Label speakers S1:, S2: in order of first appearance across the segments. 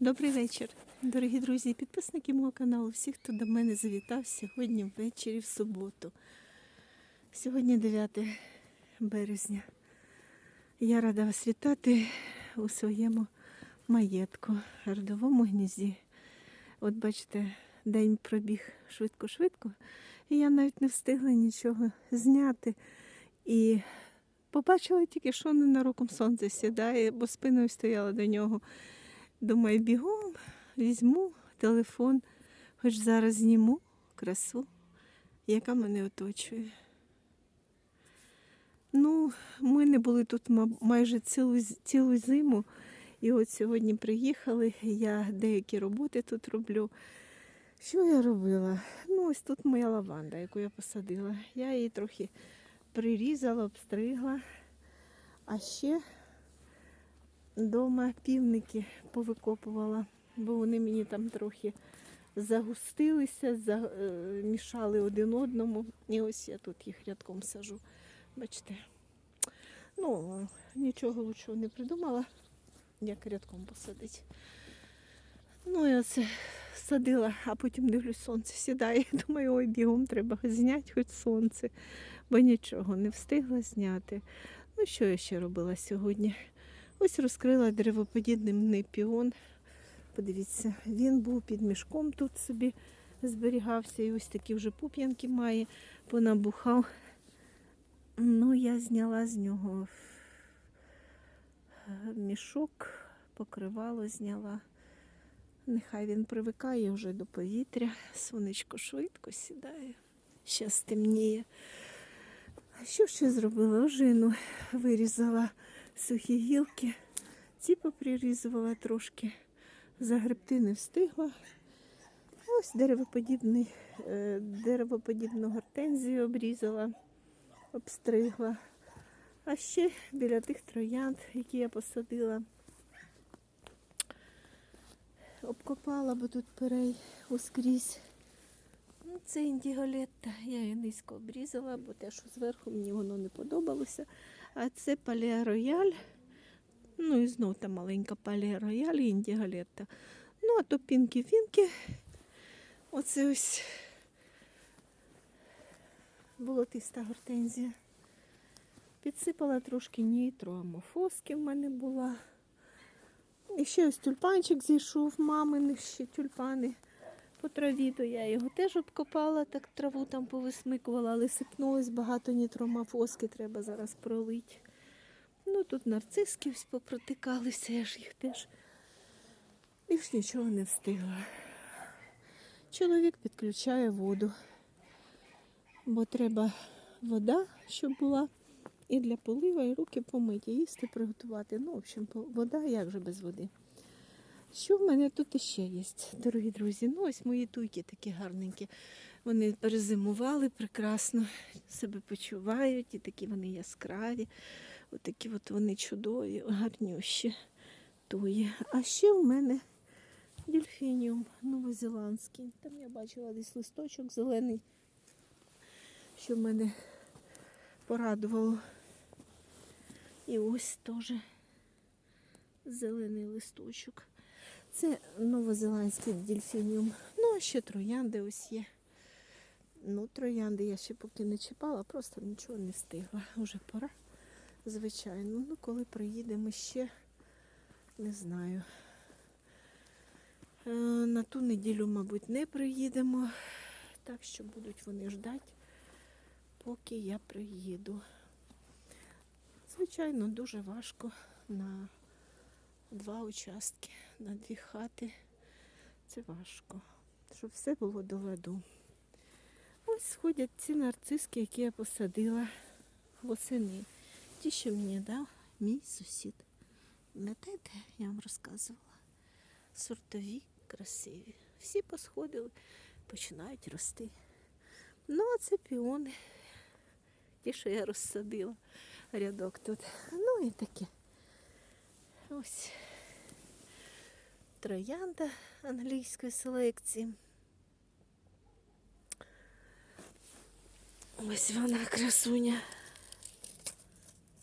S1: Добрий вечір, дорогі друзі, підписники мого каналу, всі, хто до мене завітав сьогодні ввечері в суботу. Сьогодні 9 березня. Я рада вас вітати у своєму маєтку, родовому гнізді. От бачите, день пробіг швидко-швидко, і я навіть не встигла нічого зняти. І побачила тільки, що ненароком сонце сідає, бо спиною стояла до нього. Думаю, бігом візьму телефон, хоч зараз зніму красу, яка мене оточує. Ну, ми не були тут майже цілу, цілу зиму. І от сьогодні приїхали, я деякі роботи тут роблю. Що я робила? Ну, ось тут моя лаванда, яку я посадила. Я її трохи прирізала, обстригла. А ще Дома півники повикопувала, бо вони мені там трохи загустилися, замішали один одному. І ось я тут їх рядком сажу. Бачите. Ну, нічого лучшого не придумала, як рядком посадити. Ну, я це садила, а потім дивлюсь, сонце сідає. Думаю, ой, бігом треба зняти хоч сонце, бо нічого не встигла зняти. Ну, що я ще робила сьогодні? Ось розкрила деревоподібний піон. Подивіться, він був під мішком тут собі зберігався. І ось такі вже пуп'янки має, понабухав. Ну, я зняла з нього мішок, покривало зняла. Нехай він привикає вже до повітря. Сонечко швидко сідає. Щас темніє. А Що ще зробила? Ожину вирізала сухі гілки. Ці поприрізувала трошки. Загребти не встигла. Ось деревоподібний, е, деревоподібну гортензію обрізала, обстригла. А ще біля тих троянд, які я посадила, обкопала, бо тут перей ускрізь. Це індіголетта. Я її низько обрізала, бо те, що зверху мені воно не подобалося. А це палея рояль. Ну і знов та маленька палея рояль і індіголетта. Ну, а то пінкі-фінки. Оце ось болотиста гортензія. Підсипала трошки нітро, амофоски в мене була. І ще ось тюльпанчик зійшов, маминих ще тюльпани по траві, то я його теж обкопала, так траву там повисмикувала, але сипнулось багато нітромафоски, треба зараз пролити. Ну тут нарциски попротикалися, я ж їх теж більш нічого не встигла. Чоловік підключає воду, бо треба вода, щоб була і для полива, і руки помиті, їсти приготувати. Ну, в общем, вода як же без води. Що в мене тут іще є, дорогі друзі? Ну, ось мої туйки такі гарненькі. Вони перезимували прекрасно, себе почувають, і такі вони яскраві. Отакі от вони чудові, гарнющі туї. А ще в мене дельфініум новозеландський. Там я бачила десь листочок зелений, що мене порадувало. І ось теж зелений листочок. Це новозеландський дельфініум. Ну, а ще троянди ось є. Ну, троянди я ще поки не чіпала, просто нічого не встигла. Уже пора, звичайно. Ну, коли приїдемо ще, не знаю. Е, На ту неділю, мабуть, не приїдемо. Так що будуть вони ждати, поки я приїду. Звичайно, дуже важко на два участки, на дві хати. Це важко. Щоб все було до ладу. Ось сходять ці нарциски, які я посадила восени. Ті, що мені дав мій сусід. Пам'ятаєте, я вам розказувала. Сортові, красиві. Всі посходили, починають рости. Ну, а це піони. Ті, що я розсадила рядок тут. Ну і таке. Ось троянда англійської селекції. Ось вона красуня.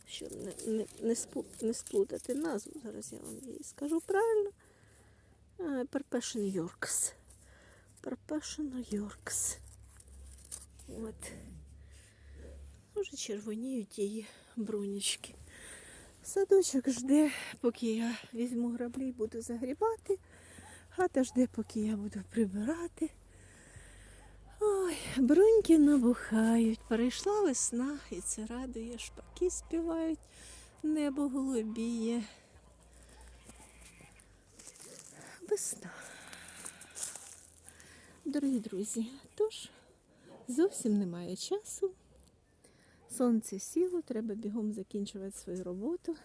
S1: Щоб не, не, не, спу- не сплутати назву, зараз я вам її скажу правильно. Перпешн Йоркс. Перпешн Йоркс. От. Уже червоніють її брунічки. Садочок жде, поки я візьму граблі і буду загрібати. Хата жде, поки я буду прибирати. Ой, бруньки набухають. Перейшла весна, і це радує. Шпаки співають, небо голубіє. Весна. Дорогі друзі, тож зовсім немає часу. Сонце сіло, треба бігом закінчувати свою роботу.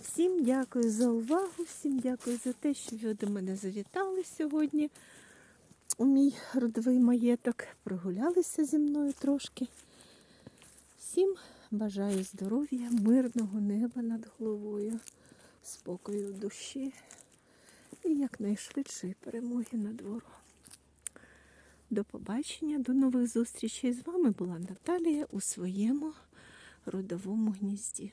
S1: Всім дякую за увагу, всім дякую за те, що ви до мене завітали сьогодні у мій родовий маєток. Прогулялися зі мною трошки. Всім бажаю здоров'я, мирного неба над головою, спокою в душі і якнайшвидшої перемоги над ворогом. До побачення, до нових зустрічей. З вами була Наталія у своєму родовому гнізді.